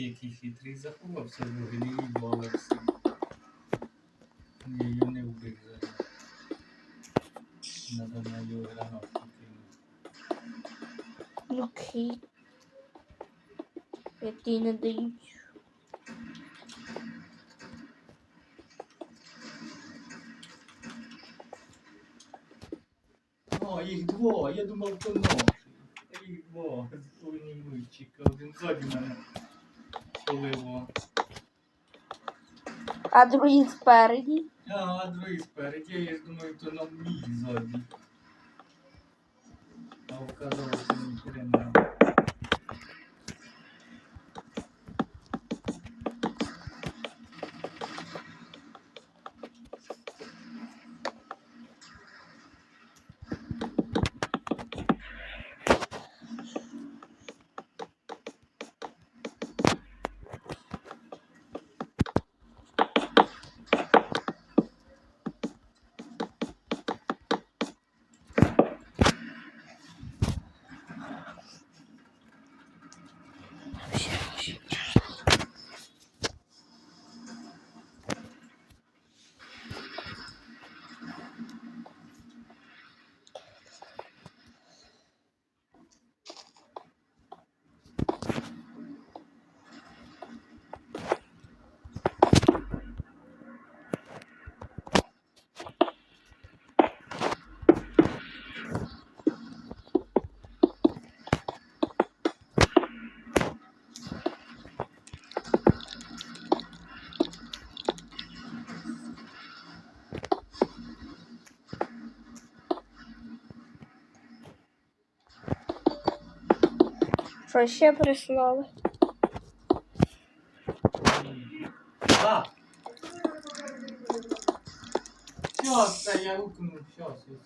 який хитрий заховався в вуглі і бавився. Ні, я не вбив зараз. Надо на його гранатку кинути. Окей. Який не дають. О, їх двоє, я думав, то ноші. Та їх двоє. Уйнімичика. Один ззаді мене поливо. А другий спереді. А, другий спереді, я ж думаю, то на мій ззаді. А оказалося ні Що ще прислали? Да. Все, я гукну, все, я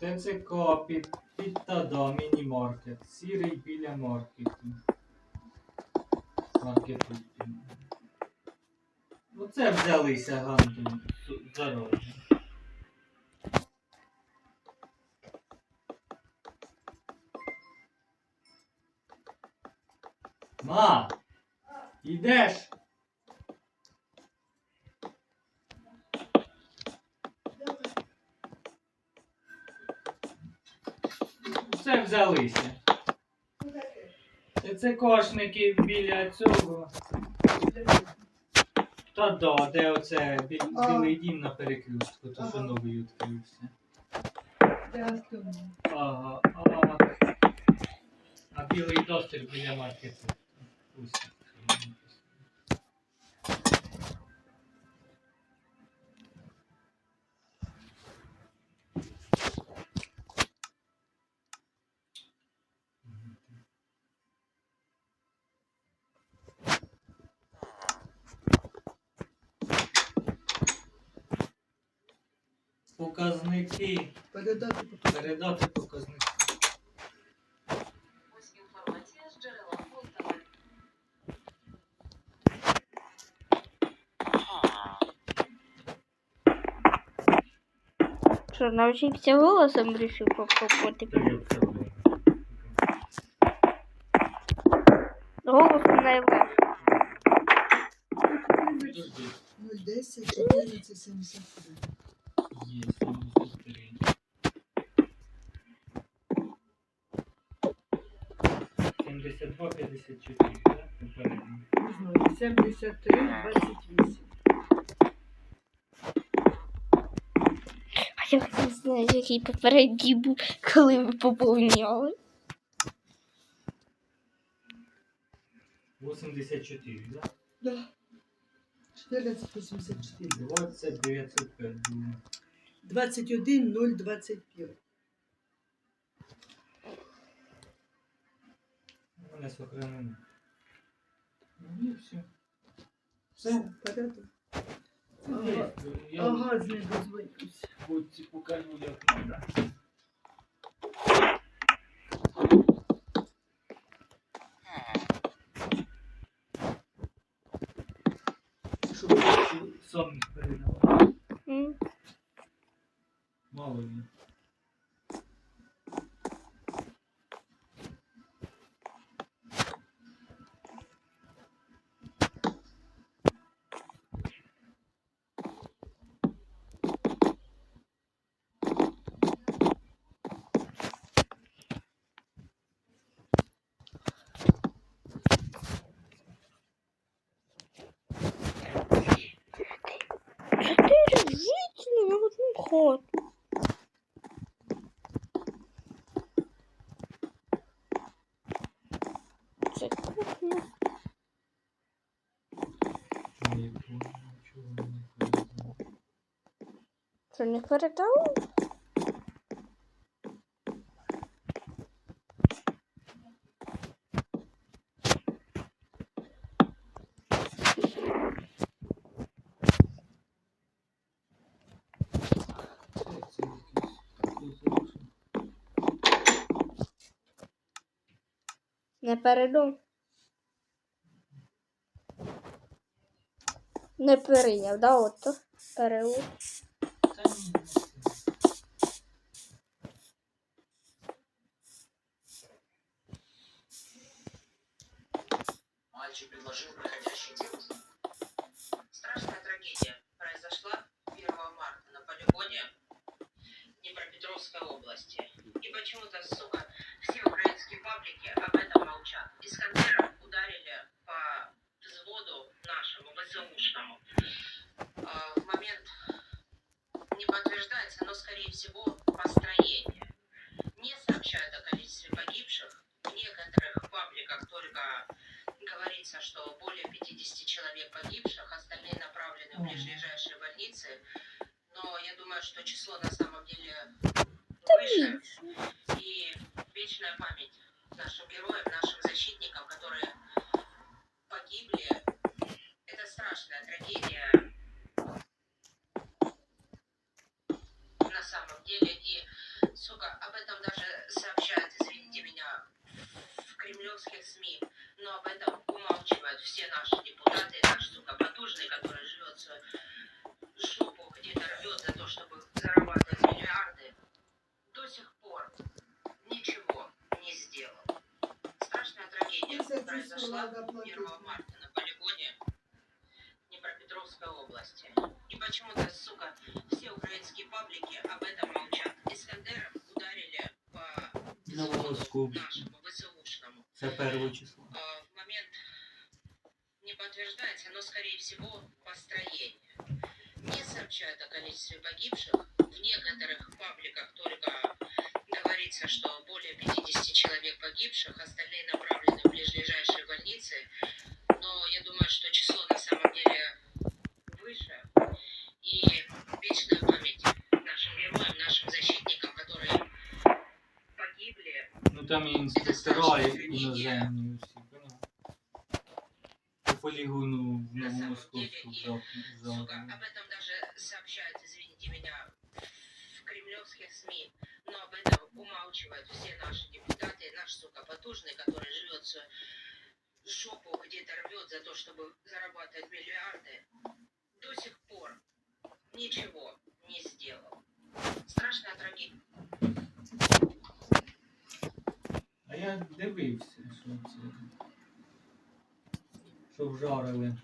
ТЦК під, під Тада, міні-маркет. Сірий біля маркету. Маркету. Оце взялися ганту дорожні. Ма! Ідеш? Взялися. Це, кошники біля цього. Та да, де оце бі- А. білий дім на перекрестку, то що Ага. новий відкрився. Ага, а А білий доступ біля маркету. Ось. Показники. Передати потім. Передати показники. Ось інформація з джерела Пультова. Що, навчився голосом вирішив попробувати? Та я це роблю. Голосом не. Подожди. 010 14 73. 72, 54, так? Попередньо. Не знаю, 73, 28. А я не знаю, який попередній був, коли ви поповняли. 84, так? Да. 1484. 20, 905, думаю. 21, 025. Мене сохранено. Ну і все. Все. Порядок. Ага. Я Ага, з ним дозвонюся. хоч покажу, як треба. Щоб сам їх передав. Мало він. Хату. Це кухня. Чого не передав. Це не передали? Це, це якийсь позорушник. Не передав. Не перейняв, да, от то перевод. Говорится, что более 50 человек погибших, остальные направлены в ближайшие больницы. Но я думаю, что число на самом деле выше. И вечная память нашим героям, нашим защитникам, которые погибли. Это страшная трагедия. На самом деле. И, сука, об этом даже сообщают, извините меня, в кремлевских СМИ. Но об этом умалчивают все наши депутаты, наш, сука, потужный, который живет свою жопу, где-то рвет за то, чтобы зарабатывать миллиарды. До сих пор ничего не сделал. Страшная трагедия произошла 1 марта на полигоне Днепропетровской области. И почему-то, сука, все украинские паблики об этом молчат. Искандером ударили по Новомосковську. нашему ВСУшному. Це перше число. А, в момент не подтверждается, но, скорее всего, построение. Не сообщают о количестве погибших. В некоторых пабликах только говорится говорится, что более 50 человек погибших, остальные направлены в ближайшие больницы. Но я думаю, что число на самом деле выше. И вечная память нашим героям, нашим защитникам, которые погибли. Ну там і інструктора іноземні усі, поняв? По полігону в деле, и, за- сука, за- об этом даже сообщают, извините меня, в кремлевских СМИ. Но об этом умалчивают все наши депутаты, наш, сука, потужный, который живет свою жопу где-то рвет за то, чтобы зарабатывать миллиарды, до сих пор ничего не сделал. Страшная трагедия. А я дивився, що це. Що вжарили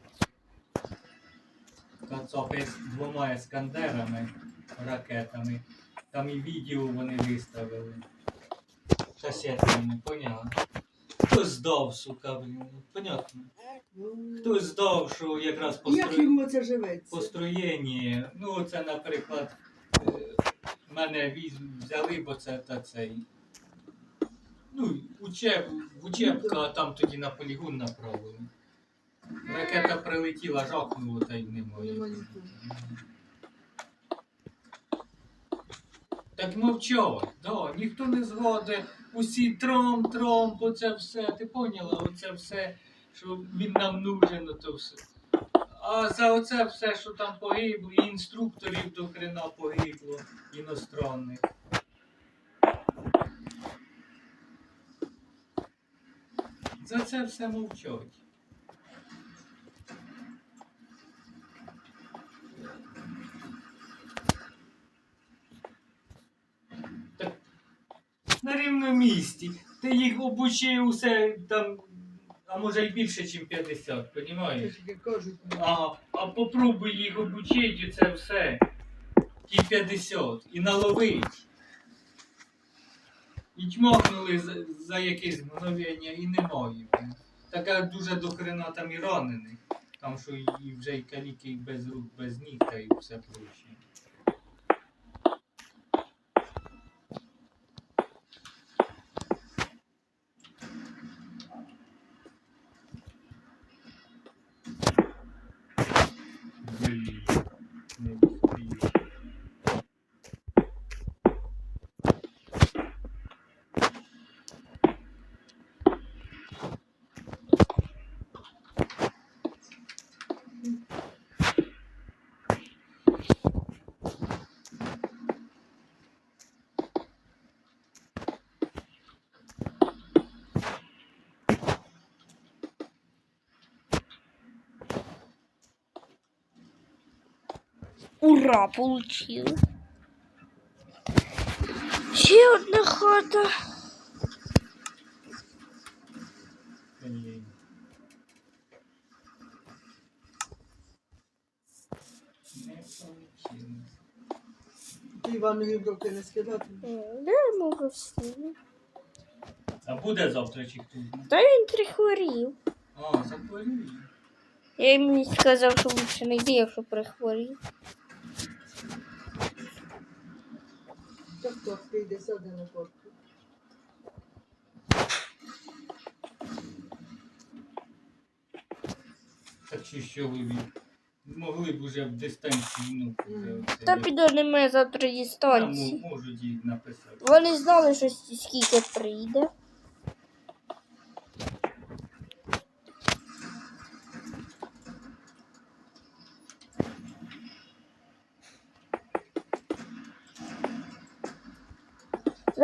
кацапи з двома ескандерами, ракетами. Там і відео вони виставили. Касетами, поняла? Хто здав, сука, блін, понятно. Ну, Хто здав, що якраз Як постро... йому це живеться? построєнні. Ну, це, наприклад, е, мене віз... взяли, бо це та цей. Ну, учеб... учебка, а там тоді на полігон направили. Ракета прилетіла, жахнула та й немає. Так мовчать, да, ніхто не згодить, усі тром, тром, оце все, ти поняла, оце все, що він нам нужен, то все. А за оце все, що там погибло, і інструкторів до хрена погибло, іностранних. За це все мовчать. На рівному місці. Ти їх обучив усе там, а може й більше, ніж 50, Те розумієш? А, а попробуй їх обучити це все. Ті 50. І наловить. І чмохнули за, за якесь мгновення і немає. Така дуже до хрена там і ранених. Там що і і вже і каліки і без рук, без ніг, та і все проще. Блін, не встиг. Ура, получил. Ще одна хата. Ти Іванові в руки не скидати. Де можу всі? А буде завтра чи хто? Та він прихворів. А, захворів. Я йому сказав, що лучше не йди, якщо прихворів. Так хто прийде, сяде на кортку. Так чи що ви від- могли б уже в дистанції, ну, вже Мгм. Та піде немає завтра Та, дистанції. мо- можуть їй написати. Вони знали, що скільки прийде.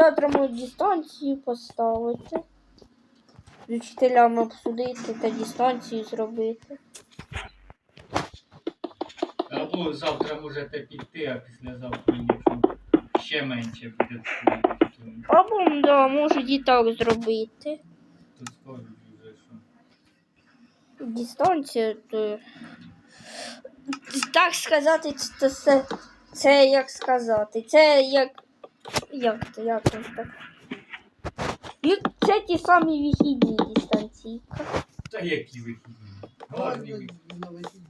Завтра можуть дистанцію поставити. З учителями обсудити та дистанцію зробити. Або завтра можете піти, а післязавтра ще менше буде, Або да, можуть і так зробити. то скажуть вже, що. Дистанція, то. Так сказати, це, це, це як сказати. Це як. Як це, як це так? Це ті самі вихідні дистанції. Та які вихідні. Гарні вихідні. вихідні. На вихідні.